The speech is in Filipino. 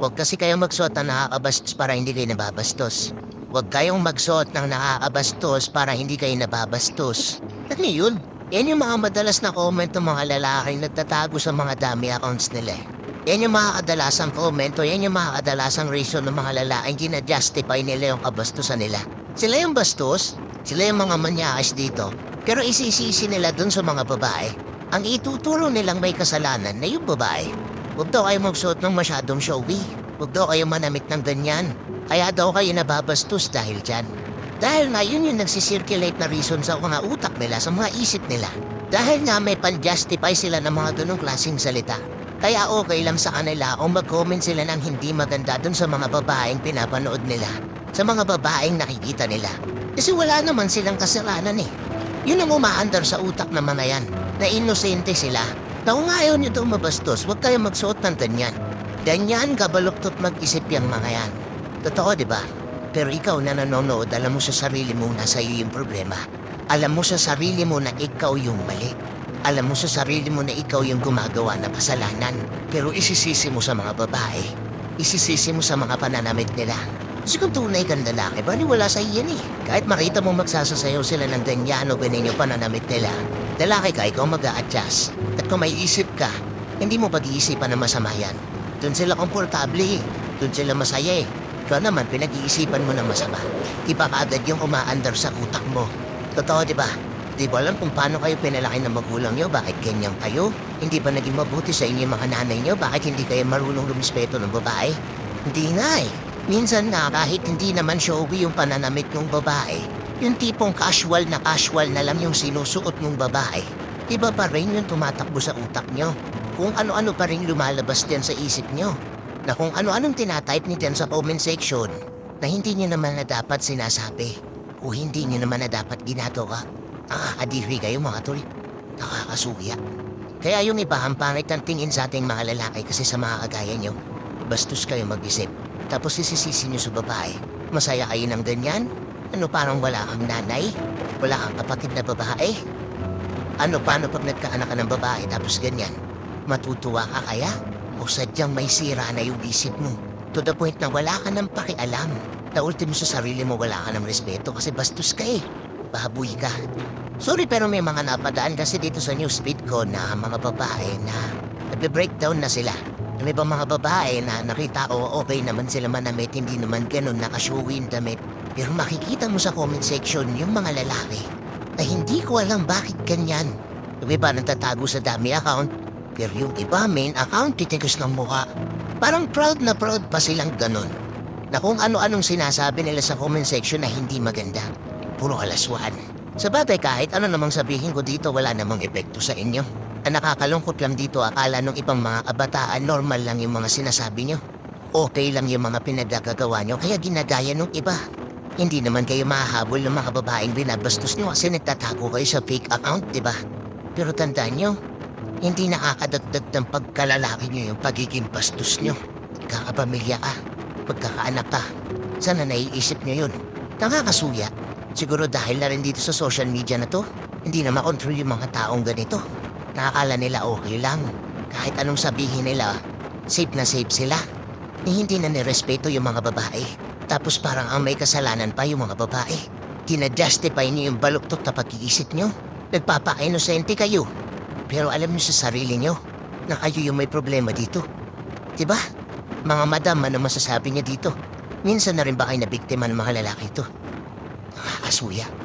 Huwag kasi kayong magsuot ng nakakabastos para hindi kayo nababastos. Huwag kayong magsuot ng nakakabastos para hindi kayo nababastos. Ano yun? Yan yung mga madalas na comment ng mga lalaking nagtatago sa mga dami accounts nila. eh. Yan yung mga kadalasang komento, yan yung mga kadalasang reason ng mga lalaking gina-justify nila yung kabastusan nila. Sila yung bastos, sila yung mga manyakas dito, pero isisisi nila dun sa mga babae. Ang ituturo nilang may kasalanan na yung babae. Huwag daw kayo magsuot ng masyadong showy. Huwag daw kayo manamit ng ganyan. Kaya daw kayo nababastos dahil dyan. Dahil nga yun yung nagsisirculate na reason sa mga utak nila, sa mga isip nila. Dahil nga may pan-justify sila ng mga ganong klaseng salita. Kaya okay lang sa kanila kung mag-comment sila ng hindi maganda dun sa mga babaeng pinapanood nila. Sa mga babaeng nakikita nila. Kasi wala naman silang kasalanan eh. Yun ang umaandar sa utak ng mga yan, na inosente sila. Kung ayaw nyo daw mabastos, huwag kayo magsuot ng ganyan. Ganyan kabaluktot mag-isip yung mga yan. Totoo, di ba? Pero ikaw na nanonood, alam mo sa sarili mo na sa'yo yung problema. Alam mo sa sarili mo na ikaw yung mali. Alam mo sa sarili mo na ikaw yung gumagawa na kasalanan. Pero isisisi mo sa mga babae. Isisisi mo sa mga pananamit nila. Kasi kung tunay kang lalaki, baliwala sa iyan eh. Kahit makita mo magsasasayaw sila ng ganyan o yung pananamit nila, lalaki ka, ikaw mag adjust At kung may isip ka, hindi mo pag-iisipan na masama yan. Doon sila komportable eh. Doon sila masaya eh. Ikaw naman, pinag-iisipan mo na masama. Iba yung umaandar sa utak mo. Totoo, di ba? Di ba alam kung paano kayo pinalaki ng magulang nyo? Bakit ganyan kayo? Hindi ba naging mabuti sa inyo mga nanay nyo? Bakit hindi kayo marunong lumispeto ng babae? Hindi nga eh. Minsan na kahit hindi naman showy yung pananamit ng babae, yung tipong casual na casual na lang yung sinusuot ng babae, iba pa rin yung tumatakbo sa utak nyo. Kung ano-ano pa rin lumalabas din sa isip nyo. Na kung ano-anong tinatype ni sa comment section na hindi nyo naman na dapat sinasabi o hindi nyo naman na dapat ginagawa. Nakakadiri kayo mga tol. Nakakasuya. Kaya yung iba ang pangit ng tingin sa ating mga lalaki kasi sa mga kagaya nyo. Bastos kayo mag-isip. Tapos sisisisi nyo sa babae. Masaya kayo ng ganyan? Ano parang wala kang nanay? Wala kang kapatid na babae? Ano paano pag nagkaanak ka ng babae tapos ganyan? Matutuwa ka kaya? O sadyang may sira na yung isip mo? To the point na wala ka ng pakialam. Na ultimo sa sarili mo wala ka ng respeto kasi bastos ka eh. Bahaboy ka. Sorry pero may mga napadaan kasi dito sa newsfeed ko na mga babae na nagbe-breakdown na sila. May ba mga babae na nakita o okay naman sila manamit, hindi naman ganun nakashowy yung damit. Pero makikita mo sa comment section yung mga lalaki na hindi ko alam bakit ganyan. Yung iba nagtatago sa dami account, pero yung iba main account titigas ng mukha. Parang proud na proud pa silang ganun. Na kung ano-anong sinasabi nila sa comment section na hindi maganda. Puro alaswan. Sa bagay kahit ano namang sabihin ko dito wala namang epekto sa inyo. Ang nakakalungkot lang dito akala nung ibang mga kabataan normal lang yung mga sinasabi nyo. Okay lang yung mga pinagagagawa nyo kaya ginagaya nung iba. Hindi naman kayo mahahabol ng mga babaeng binabastos nyo kasi nagtatago kayo sa fake account, di ba? Pero tandaan nyo, hindi nakakadagdag ng pagkalalaki nyo yung pagiging bastos nyo. Kakapamilya ka, pagkakaanak ka. Sana naiisip nyo yun. Nakakasuya. Siguro dahil na rin dito sa social media na to, hindi na makontrol yung mga taong ganito. Nakakala nila okay lang. Kahit anong sabihin nila, safe na safe sila. Eh, hindi na nirespeto yung mga babae. Tapos parang ang may kasalanan pa yung mga babae. Tina-justify niyo yung baluktot na pag-iisip niyo. Nagpapa-inosente kayo. Pero alam niyo sa sarili niyo na kayo yung may problema dito. Diba? Mga madam, ano masasabi niya dito? Minsan na rin ba kayo nabiktima ng mga lalaki ito? Nakakasuya.